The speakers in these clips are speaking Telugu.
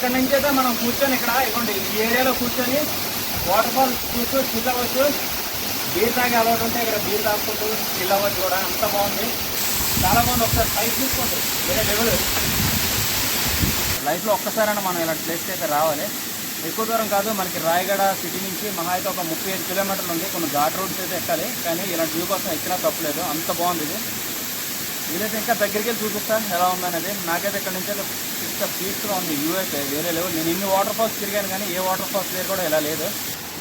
ఇక్కడ నుంచి అయితే మనం కూర్చొని ఇక్కడ ఇవ్వండి ఈ ఏరియాలో కూర్చొని వాటర్ ఫాల్ చూస్తూ చిల్ అవ్వచ్చు. బీర్ తాగే అలవాటు ఉంటే ఇక్కడ బీర్ తాగుకుంటూ చిల్ అవ్వచ్చు కూడా. అంత బాగుంది. చాలా బాగుంది. ఒకసారి పైకి చూసుకోండి. వేరే లెవెల్ లైఫ్లో ఒక్కసారైనా మనం ఇలాంటి ప్లేస్కి అయితే రావాలి. ఎక్కువ దూరం కాదు మనకి రాయగడ సిటీ నుంచి మహా అయితే ఒక ముప్పై ఐదు కిలోమీటర్లు ఉంది. కొన్ని ఘాట్ రోడ్స్ అయితే ఎక్కాలి. కానీ ఇలాంటి వ్యూ కోసం ఎక్కినా తప్పలేదు అంత బాగుంది ఇది. వీలైతే ఇంకా దగ్గరికి వెళ్ళి చూపిస్తాను ఎలా ఉందనేది. నాకైతే ఇక్కడ నుంచి అయితే ఎంత పీస్గా ఉంది వ్యూ అయితే వేరే లెవెల్. నేను ఇన్ని వాటర్ ఫాల్స్ తిరిగాను కానీ ఏ వాటర్ ఫాల్స్ పేరు కూడా ఇలా లేదు.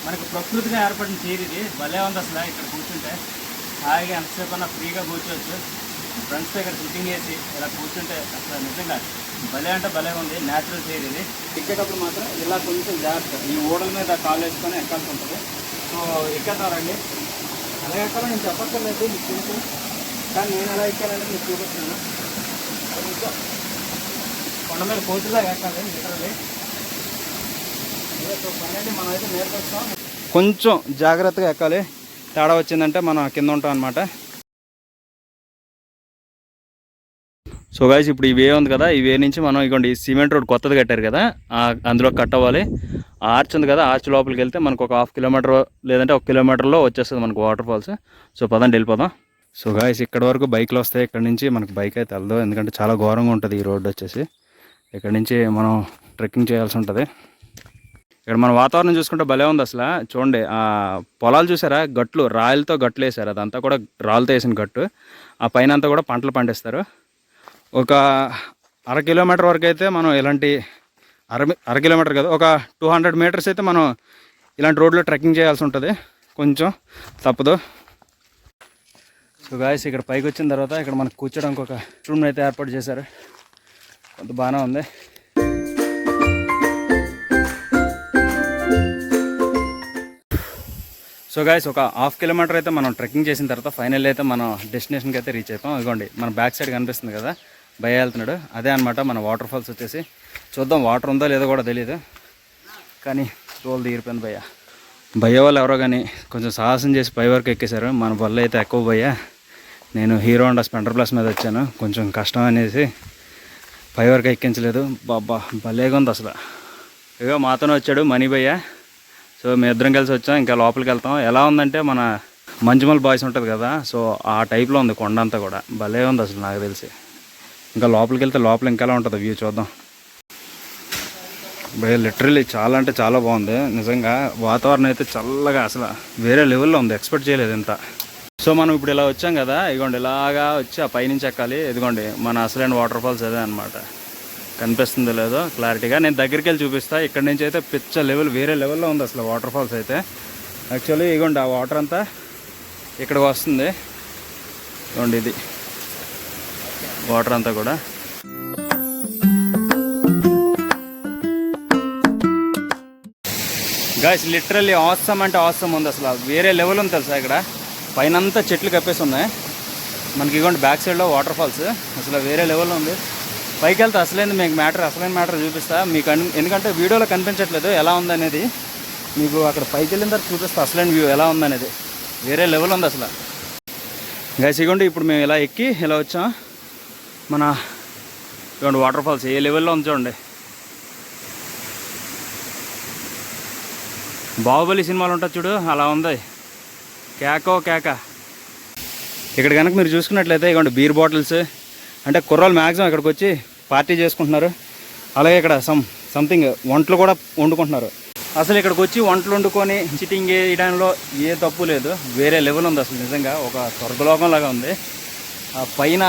మనకు ప్రకృతిగా ఏర్పడిన తీరు ఇది. భలే ఉంది అసలు ఇక్కడ కూర్చుంటే. హాయిగా ఎంతసేపు అన్నా ఫ్రీగా కూర్చోవచ్చు. ఫ్రెండ్స్తో ఇక్కడ సిట్టింగ్ వేసి ఇలా కూర్చుంటే అసలు నిజంగా భలే అంటే భలే ఉంది. న్యాచురల్ తీరు ఇది. ఎక్కేటప్పుడు మాత్రం ఇలా కొంచెం జాగ్రత్త. ఈ ఓడల మీద కాలు వేసుకొని ఎక్కాల్సి ఉంటుంది. సో ఎక్కేస్తారండి అలా ఎక్కాలో నేను చెప్పక్కర్లేదు మీకు తెలుసు. కానీ నేను ఎలా ఎక్కాలంటే మీకు చూపిస్తున్నాను. కొంచెం కొండ మీద మనం అయితే నేర్పిస్తాం. కొంచెం జాగ్రత్తగా ఎక్కాలి. తేడా వచ్చిందంటే మనం కింద ఉంటాం అనమాట సో గాయస్ ఇప్పుడు ఈ వే ఉంది కదా ఈ వే నుంచి మనం ఇగోండి ఈ సిమెంట్ రోడ్ కొత్తది కట్టారు కదా ఆ- అందులో కట్ అవ్వాలి. ఆర్చ్ ఉంది కదా ఆర్చ్ లోపలికి వెళ్తే మనకు ఒక హాఫ్ కిలోమీటర్ లేదంటే ఒక కిలోమీటర్లో వచ్చేస్తుంది మనకు వాటర్ ఫాల్స్ సో పదండి వెళ్ళిపోదాం. సో గాయస్ ఇక్కడ వరకు బైక్లు వస్తాయి ఇక్కడ నుంచి మనకు బైక్ అయితే వెళ్దాం ఎందుకంటే చాలా ఘోరంగా ఉంటుంది ఈ రోడ్ వచ్చేసి. ఇక్కడ నుంచి మనం ట్రెక్కింగ్ చేయాల్సి ఉంటుంది. ఇక్కడ మన వాతావరణం చూసుకుంటే భలే ఉంది అసలు. చూడండి ఆ పొలాలు చూసారా? గట్లు రాయలతో గట్లు వేసారు అదంతా కూడా రాళ్ళతో వేసిన గట్టు. ఆ పైన అంతా కూడా పంటలు పండిస్తారు. ఒక అర కిలోమీటర్ వరకు అయితే మనం ఇలాంటి అర అర కిలోమీటర్ కదా ఒక టూ హండ్రెడ్ మీటర్స్ అయితే మనం ఇలాంటి రోడ్లో ట్రెక్కింగ్ చేయాల్సి ఉంటుంది. కొంచెం తప్పదు. సో గాయస్ ఇక్కడ పైకి వచ్చిన తర్వాత ఇక్కడ మనకు కూర్చోడానికి ఒక రూమ్ అయితే ఏర్పాటు చేశారు. అంత బాగానే ఉంది. సో గాయస్ ఒక హాఫ్ కిలోమీటర్ అయితే మనం ట్రెక్కింగ్ చేసిన తర్వాత ఫైనల్ అయితే మనం డెస్టినేషన్కి అయితే రీచ్ అయిపోయాం. ఇదిగోండి మన బ్యాక్ సైడ్ కనిపిస్తుంది కదా భయ వెళ్తున్నాడు. అదే అనమాట మన వాటర్ ఫాల్స్ వచ్చేసి. చూద్దాం వాటర్ ఉందో లేదో కూడా తెలియదు కానీ రోల్ తీరిపోయింది భయ్య. భయ్య వాళ్ళు ఎవరో కానీ కొంచెం సాహసం చేసి పై వరకు ఎక్కేశారు. మన వల్ల అయితే ఎక్కువ భయ్య. నేను హీరో హోండా స్పెండర్ ప్లస్ మీద వచ్చాను. కొంచెం కష్టం అనేసి. పై వరకు ఎక్కించలేదు. బాబా భలేగా ఉంది అసలు. ఇగో మాతోనే వచ్చాడు మనీ సో మేము ఇద్దరం కలిసి వచ్చాం ఇంకా లోపలికి వెళ్తాం. ఎలా ఉందంటే మన మంజుమల్ బాయ్స్ ఉంటుంది కదా సో ఆ టైప్లో ఉంది కొండ అంతా కూడా. భలే ఉంది అసలు నాకు తెలిసి. ఇంకా లోపలికి వెళ్తే లోపల ఇంకా ఎలా ఉంటుంది వ్యూ చూద్దాం. భయ లిటరలీ చాలా అంటే చాలా బాగుంది. నిజంగా వాతావరణం అయితే చల్లగా అసలు వేరే లెవెల్లో ఉంది. ఎక్స్పెక్ట్ చేయలేదు ఇంత. సో మనం ఇప్పుడు ఇలా వచ్చాం కదా ఇదిగోండి ఇలాగా వచ్చి ఆ పైనుంచి ఎక్కాలి. ఇదిగోండి మన అసలైన వాటర్ ఫాల్స్ అదే అనమాట కనిపిస్తుందో లేదో క్లారిటీగా. నేను దగ్గరికి వెళ్ళి చూపిస్తా. ఇక్కడ నుంచి అయితే పిచ్చ లెవెల్ వేరే లెవెల్లో ఉంది అసలు వాటర్ ఫాల్స్ అయితే. యాక్చువల్లీ ఇదిగోండి ఆ వాటర్ అంతా ఇక్కడికి వస్తుంది. ఇదిగోండి ఇది. వాటర్ అంతా కూడా. గాయస్ లిటరల్లీ ఆసమ్ అంటే ఆసమ్ ఉంది అసలు. వేరే లెవెల్ ఉంది తెలుసా ఇక్కడ? పైన అంతా చెట్లు కప్పేసి ఉన్నాయి. మనకి ఇగోండి బ్యాక్ సైడ్లో వాటర్ ఫాల్స్ అసలు వేరే లెవెల్లో ఉంది. పైకి వెళ్తే అసలైంది మీకు మ్యాటర్ అసలైన మ్యాటర్ చూపిస్తా. మీకు అన్- ఎందుకంటే వీడియోలో కనిపించట్లేదు ఎలా ఉందనేది మీకు అక్కడ పైకి వెళ్ళిన తర్వాత చూపిస్తా అసలైన వ్యూ ఎలా ఉందనేది వేరే లెవెల్ ఉంది అసలు. గైస్ ఇగోండి ఇప్పుడు మేము ఇలా ఎక్కి ఇలా వచ్చాం. మన ఇవ్వండి వాటర్ ఫాల్స్ ఏ లెవెల్లో ఉంది చూడండి. బాహుబలి సినిమాలు ఉంటుంది చూడు అలా ఉంది. కేకో కేక. ఇక్కడ కనుక మీరు చూసుకున్నట్లయితే ఇవ్వండి బీర్ బాటిల్స్ అంటే కుర్రాలు మ్యాక్సిమం ఇక్కడికి వచ్చి పార్టీ చేసుకుంటున్నారు. అలాగే ఇక్కడ సమ్ సంథింగ్ వంటలు కూడా వండుకుంటున్నారు. అసలు ఇక్కడికి వచ్చి వంటలు వండుకొని చిటింగ్ వేయడంలో ఏ తప్పు లేదు. వేరే లెవెల్ ఉంది అసలు నిజంగా. ఒక స్వర్గలోకం లాగా ఉంది. ఆ పైన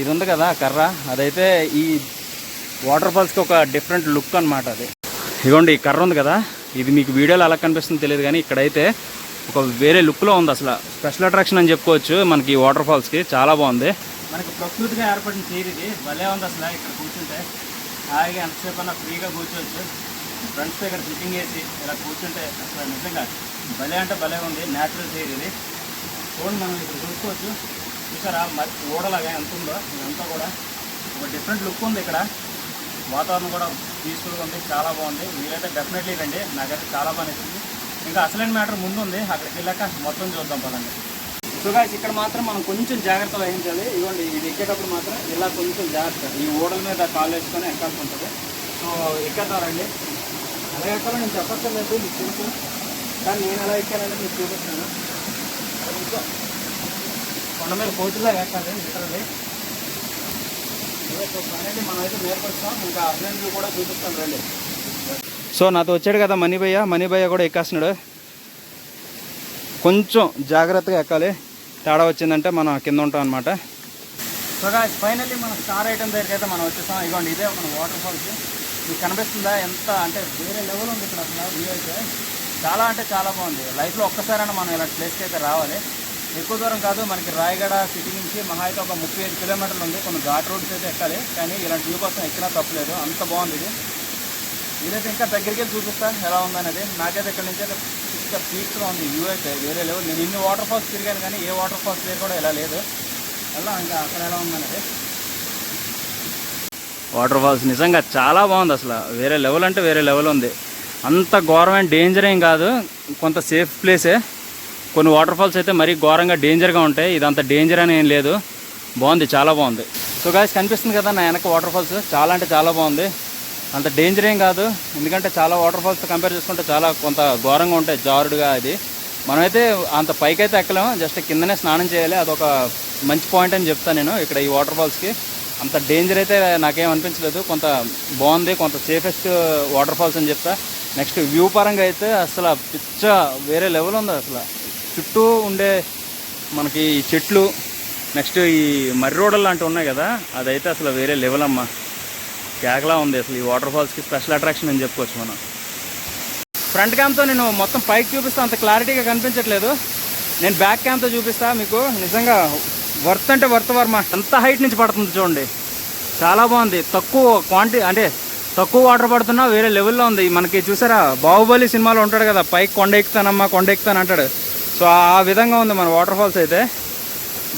ఇది ఉంది కదా కర్ర. అదైతే ఈ వాటర్ ఫాల్స్కి ఒక డిఫరెంట్ లుక్ అనమాట అది. ఇదిగోండి ఈ కర్ర ఉంది కదా. ఇది మీకు వీడియోలో ఎలా కనిపిస్తుంది తెలియదు కానీ ఇక్కడైతే ఒక వేరే లుక్లో ఉంది అసలు. స్పెషల్ అట్రాక్షన్ అని చెప్పుకోవచ్చు. మనకి ఈ వాటర్ ఫాల్స్కి చాలా బాగుంది. మనకి ప్రకృతిగా ఏర్పడిన తీరు ఇది. భలే ఉంది అసలు. ఇక్కడ కూర్చుంటే హాయిగా ఎంతసేపు అన్నా ఫ్రీగా కూర్చోవచ్చు. ఫ్రెండ్స్తో ఇక్కడ సిట్టింగ్ వేసి ఇలా కూర్చుంటే అసలు నిజంగా భలే అంటే భలే ఉంది. న్యాచురల్ తీరు ఇది. చూడండి మనం ఇక్కడ చూసుకోవచ్చు. చూసారా? మరి ఓడలాగా ఎంత ఉందో ఇదంతా కూడా ఒక డిఫరెంట్ లుక్ ఉంది ఇక్కడ. వాతావరణం కూడా పీస్ఫుల్గా ఉంది. చాలా బాగుంది. మీరైతే డెఫినెట్లీ రండి. నాకైతే చాలా బాగా నచ్చింది. ఇంకా అసలైన మ్యాటర్ ముందు ఉంది అక్కడికి వెళ్ళాక మొత్తం చూద్దాం పదండి. సో ఇక్కడ మాత్రం మనం కొంచెం జాగ్రత్త వహించాలి. ఇవ్వండి ఇది ఎక్కేటప్పుడు మాత్రం ఇలా కొంచెం జాగ్రత్త ఈ ఓడల మీద కాలు వేసుకొని ఎక్కాల్సి ఉంటుంది. సో ఎక్కేద్దారండి అలా ఎక్కాలో నేను చెప్పక్కర్లేదు. మీకు తెలుసు కానీ నేను ఎలా ఎక్కానంటే మీకు చూపిస్తాను. కొండ మీద కోతుల్లో ఎక్కాలి లిటరల్లీ సో మనం అయితే నేర్పరుస్తాం ఇంకా అభినందనలు కూడా చూపిస్తాం రండి. సో నాతో వచ్చాడు కదా మనీ మణిభయ్య కూడా ఎక్కేస్తున్నాడు. కొంచెం జాగ్రత్తగా ఎక్కాలి. తేడా వచ్చిందంటే మనం కింద ఉంటాం అనమాట సో గాయస్ ఫైనల్లీ మన స్టార్ ఐటమ్ దగ్గరికి అయితే మనం వచ్చేసాం. ఇదిగోండి ఇదే మన వాటర్ ఫాల్స్ మీకు కనిపిస్తుందా? ఎంత అంటే వేరే లెవెల్ ఉంది ఇక్కడ అసలు వ్యూ అయితే. చాలా అంటే చాలా బాగుంది. లైఫ్లో ఒక్కసారైనా మనం ఇలాంటి ప్లేస్కి అయితే రావాలి. ఎక్కువ దూరం కాదు మనకి రాయగడ సిటీ నుంచి మహా అయితే ఒక ముప్పై ఐదు కిలోమీటర్లు ఉంది. కొన్ని ఘాట్ రోడ్స్ అయితే ఎక్కాలి. కానీ ఇలాంటి వ్యూ కోసం ఎక్కినా తప్పలేదు. అంత బాగుంది ఇది. ఇదైతే ఇంకా దగ్గరికి వెళ్ళి చూపిస్తాను ఎలా ఉందనేది. నాకైతే ఇక్కడ నుంచి అయితే ఇంకా పీక్స్లో ఉంది వ్యూ అయితే వేరే లెవెల్. నేను ఇన్ని వాటర్ ఫాల్స్ తిరిగాను కానీ ఏ వాటర్ ఫాల్స్ పేరు కూడా ఇలా లేదు. అలా ఇంకా అక్కడ ఎలా ఉందనేది. వాటర్ ఫాల్స్ నిజంగా చాలా బాగుంది అసలు. వేరే లెవెల్ అంటే వేరే లెవెల్ ఉంది. అంత ఘోరమైన డేంజర్ ఏం కాదు. కొంత సేఫ్ ప్లేసే కొన్ని వాటర్ ఫాల్స్ అయితే మరీ ఘోరంగా డేంజర్గా ఉంటాయి. ఇదంత డేంజర్ అని ఏం లేదు. బాగుంది చాలా బాగుంది. సో గాయస్ కనిపిస్తుంది కదా నా వెనక వాటర్ ఫాల్స్. చాలా అంటే చాలా బాగుంది. అంత డేంజర్ ఏం కాదు. ఎందుకంటే చాలా వాటర్ ఫాల్స్తో కంపేర్ చేసుకుంటే చాలా కొంత ఘోరంగా ఉంటాయి జారుడుగా అది మనమైతే అంత పైకి అయితే ఎక్కలేము జస్ట్ కిందనే స్నానం చేయాలి. అదొక మంచి పాయింట్ అని చెప్తాను నేను ఇక్కడ ఈ వాటర్ ఫాల్స్కి అంత డేంజర్ అయితే నాకేం అనిపించలేదు. కొంత బాగుంది కొంత సేఫెస్ట్ వాటర్ ఫాల్స్ అని చెప్తా. నెక్స్ట్ వ్యూ పరంగా అయితే అసలు పిచ్చ వేరే లెవెల్ ఉంది అసలు. చుట్టూ ఉండే మనకి చెట్లు నెక్స్ట్ ఈ మర్రి రోడ్లు లాంటివి ఉన్నాయి కదా అదైతే అసలు వేరే లెవెల్ అమ్మా. కేకలా ఉంది అసలు ఈ వాటర్ ఫాల్స్కి స్పెషల్ అట్రాక్షన్ అని చెప్పుకోవచ్చు మనం. ఫ్రంట్ క్యామ్తో నేను మొత్తం పైకి చూపిస్తా అంత క్లారిటీగా కనిపించట్లేదు. నేను బ్యాక్ క్యామ్తో చూపిస్తా మీకు. నిజంగా వర్త్ అంటే వర్త్ వర్మ. ఎంత హైట్ నుంచి పడుతుంది చూడండి. చాలా బాగుంది. తక్కువ క్వాంటిటీ అంటే తక్కువ వాటర్ పడుతున్నా వేరే లెవెల్లో ఉంది. మనకి చూసారా బాహుబలి సినిమాలో ఉంటాడు కదా పైకి కొండ ఎక్కుతానమ్మా కొండ ఎక్కుతాను అంటాడు. సో ఆ విధంగా ఉంది మన వాటర్ ఫాల్స్ అయితే.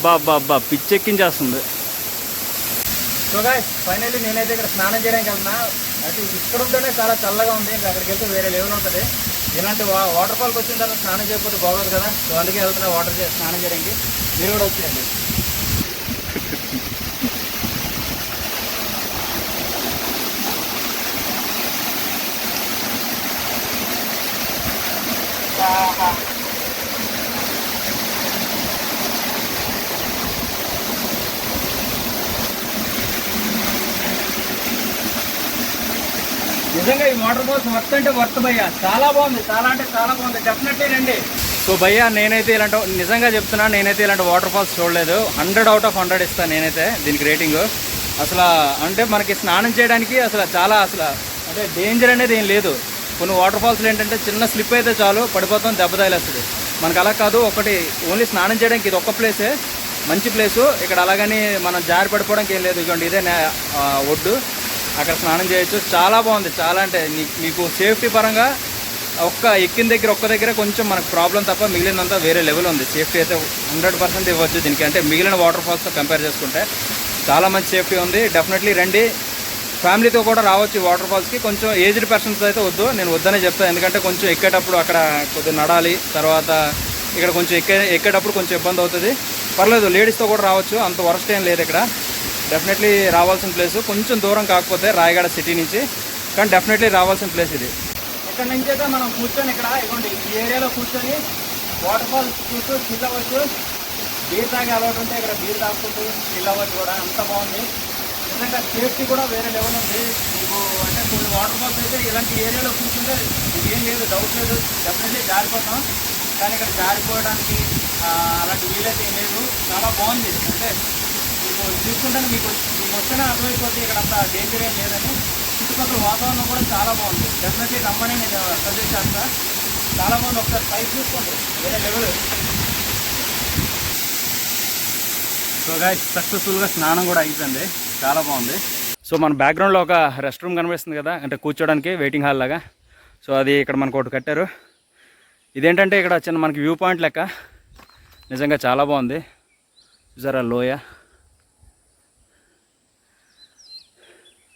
బా బా బా పిచ్చెక్కించేస్తుంది. సో గాయస్ ఫైనల్లీ నేనైతే ఇక్కడ స్నానం చేయడానికి వెళ్తున్నా. అయితే ఇక్కడ ఉంటేనే చాలా చల్లగా ఉంది. ఇంకా అక్కడికి వెళ్తే వేరే లెవెల్ ఉంటుంది. ఇలాంటి వా- వాటర్ ఫాల్కి వచ్చిన తర్వాత స్నానం చేయకపోతే బాగోదు కదా. సో అందుకే వెళ్తున్నా వాటర్ స్నానం చేయడానికి. మీరు కూడా వచ్చేయండి. నిజంగా ఈ వాటర్ ఫాల్స్ వర్త్ అంటే వర్త్ భయ్య. చాలా బాగుంది. చాలా అంటే చాలా బాగుంది. డెఫినెట్లీ రండి. సో భయ్య నేనైతే ఇలాంటి నిజంగా చెప్తున్నా నేనైతే ఇలాంటి వాటర్ ఫాల్స్ చూడలేదు. హండ్రెడ్ అవుట్ ఆఫ్ హండ్రెడ్ ఇస్తాను నేనైతే దీనికి రేటింగ్ అసలు అంటే మనకి స్నానం చేయడానికి అసలు చాలా అసలు అంటే డేంజర్ అనేది ఏం లేదు. కొన్ని వాటర్ ఫాల్స్ ఏంటంటే చిన్న స్లిప్ అయితే చాలు పడిపోతాం దెబ్బ తగిలేస్తుంది. మనకు అలా కాదు ఒకటి ఓన్లీ స్నానం చేయడానికి ఇది ఒక్క ప్లేసే మంచి ప్లేసు ఇక్కడ అలాగని మనం జారి పడిపోవడానికి ఏం లేదు. ఇదిగోండి ఇదే ఒడ్డు. అక్కడ స్నానం చేయొచ్చు. చాలా బాగుంది. చాలా అంటే నీ- మీకు సేఫ్టీ పరంగా ఒక్క ఎక్కిన దగ్గర ఒక్క దగ్గర కొంచెం మనకు ప్రాబ్లం తప్ప మిగిలినంతా వేరే లెవెల్ ఉంది. సేఫ్టీ అయితే హండ్రెడ్ పర్సెంట్ ఇవ్వచ్చు దీనికి. అంటే మిగిలిన వాటర్ ఫాల్స్తో కంపేర్ చేసుకుంటే చాలా మంచి సేఫ్టీ ఉంది. డెఫినెట్లీ రండి. ఫ్యామిలీతో కూడా రావచ్చు వాటర్ ఫాల్స్కి కొంచెం ఏజ్డ్ పర్సన్స్ అయితే వద్దు. నేను వద్దనే చెప్తాను ఎందుకంటే కొంచెం ఎక్కేటప్పుడు అక్కడ కొద్దిగా నడాలి. తర్వాత ఇక్కడ కొంచెం ఎక్కే ఎక్కేటప్పుడు కొంచెం ఇబ్బంది అవుతుంది. పర్లేదు. లేడీస్తో కూడా రావచ్చు. అంత వరస్ట్ ఏం లేదు ఇక్కడ. డెఫినెట్లీ రావాల్సిన ప్లేస్ కొంచెం దూరం కాకపోతే రాయగడ సిటీ నుంచి. కానీ డెఫినెట్లీ రావాల్సిన ప్లేస్ ఇది. ఇక్కడ నుంచి అయితే మనం కూర్చొని ఇక్కడ ఇవ్వండి ఈ ఏరియాలో కూర్చొని వాటర్ ఫాల్ చూస్తూ చిల్ అవ్వచ్చు. బీర్ తాగి అలవాటు ఉంటే ఇక్కడ బీర్ తాగుతుంటూ చిల్ అవ్వచ్చు కూడా. అంత బాగుంది. నిజంగా సేఫ్టీ కూడా వేరే లెవెల్ ఉంది. మీకు అంటే కొన్ని వాటర్ ఫాల్స్ అయితే ఇలాంటి ఏరియాలో కూర్చుంటే ఏం లేదు డౌట్ లేదు. డెఫినెట్లీ జారిపోతాం. కానీ ఇక్కడ జారిపోవడానికి అలాంటి వీలైతే ఏం లేదు. చాలా బాగుంది. అంటే చూసుకుంటే మీకు మీకు వస్తేనే అర్థమైపోతుంది ఇక్కడ అంత డేంజర్ ఏం లేదని. చుట్టుపక్కల వాతావరణం కూడా చాలా బాగుంది. డెఫినెట్లీ రమ్మని నేను సజెస్ట్ చేస్తా. చాలా బాగుంది ఒకసారి పైకి చూసుకోండి. వేరే లెవెల్. సో గాయస్ సక్సెస్ఫుల్గా స్నానం కూడా అయిపోయింది. చాలా బాగుంది. సో మన బ్యాక్గ్రౌండ్లో ఒక రెస్ట్ రూమ్ కనిపిస్తుంది కదా. అంటే కూర్చోడానికి వెయిటింగ్ హాల్ లాగా. సో అది ఇక్కడ మనకు ఒకటి కట్టారు. ఇదేంటంటే ఇక్కడ చిన్న మనకి వ్యూ పాయింట్ లెక్క. నిజంగా చాలా బాగుంది. చూసారా లోయ?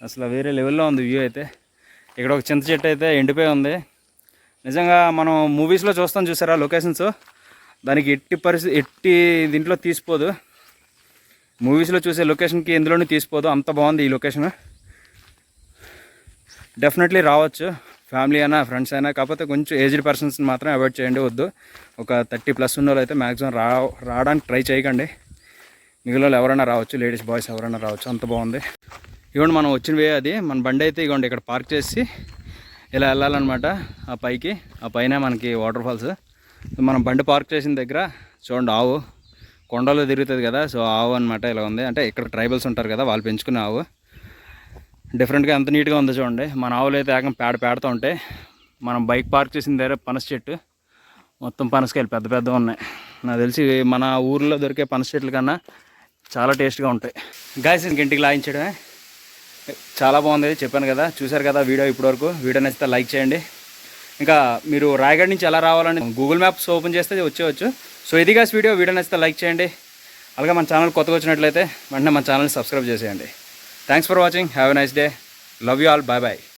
అసలు వేరే లెవెల్లో ఉంది వ్యూ అయితే. ఇక్కడ ఒక చింత చెట్టు అయితే ఎండిపోయి ఉంది. నిజంగా మనం మూవీస్లో చూస్తాం చూసారా లొకేషన్స్ దానికి ఎట్టి పరిస్థితి ఎట్టి దీంట్లో తీసిపోదు. మూవీస్లో చూసే లొకేషన్కి ఎందులోనే తీసిపోదు. అంత బాగుంది ఈ లొకేషన్ డెఫినెట్లీ రావచ్చు. ఫ్యామిలీ అయినా ఫ్రెండ్స్ అయినా కాకపోతే కొంచెం ఏజ్డ్ పర్సన్స్ని మాత్రం అవాయిడ్ చేయండి వద్దు. ఒక థర్టీ ప్లస్ ఉన్న అయితే మ్యాక్సిమం రా రావడానికి ట్రై చేయకండి. మిగిలిన ఎవరైనా రావచ్చు లేడీస్ బాయ్స్ ఎవరైనా రావచ్చు. అంత బాగుంది. ఇవ్వండి మనం వచ్చిన వే అది. మన బండి అయితే ఇవ్వండి ఇక్కడ పార్క్ చేసి ఇలా వెళ్ళాలన్నమాట ఆ పైకి. ఆ పైన మనకి వాటర్ ఫాల్స్. మనం బండి పార్క్ చేసిన దగ్గర చూడండి ఆవు. కొండలో తిరుగుతుంది కదా సో ఆవు అనమాట ఇలా ఉంది. అంటే ఇక్కడ ట్రైబల్స్ ఉంటారు కదా వాళ్ళు పెంచుకునే ఆవు. డిఫరెంట్గా ఎంత నీట్గా ఉందో చూడండి. మన ఆవులు అయితే ఏకం పేడ పేడతూ ఉంటాయి. మనం బైక్ పార్క్ చేసిన దగ్గర పనస చెట్టు. మొత్తం పనసకాయలు పెద్ద పెద్దగా ఉన్నాయి. నాకు తెలిసి మన ఊర్లో దొరికే పనస చెట్ల కన్నా చాలా టేస్ట్గా ఉంటాయి. గాయస్ ఇంక ఇంటికి లాగించడమే. చాలా బాగుంది చెప్పాను కదా చూశారు కదా వీడియో ఇప్పటివరకు. వీడియో నచ్చితే లైక్ చేయండి. ఇంకా మీరు రాయగఢ్ నుంచి ఎలా రావాలని గూగుల్ మ్యాప్స్ ఓపెన్ చేస్తే వచ్చేవచ్చు సో ఇది కాస్ వీడియో వీడియో నచ్చితే లైక్ చేయండి. అలాగే మన ఛానల్ కొత్తగా వచ్చినట్లయితే వెంటనే మన ఛానల్ని సబ్స్క్రైబ్ చేసేయండి. Thanks for watching have a nice day love you all bye bye